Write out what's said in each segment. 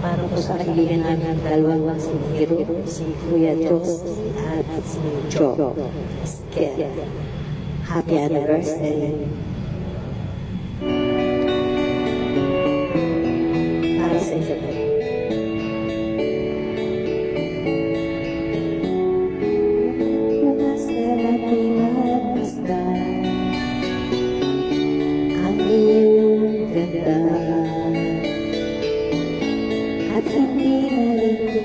parang ko sa kaibigan namin dalawang si Hiro, si Kuya Jo, at si Jo. Kaya, happy anniversary.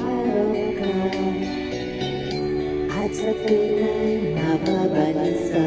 araw ka at sa tunay na babansa.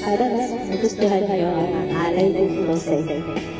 Para mas nagustuhan niyo ang alay ng Jose.